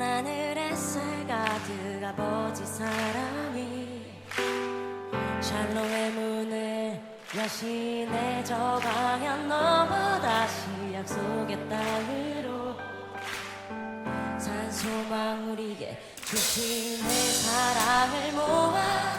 하늘에 살 가득 아버지 사랑이 샬롬의 문을 여신의 저 방향 너무 다시 약속의 땅으로 산소망 우리에게 주신 내 사랑을 모아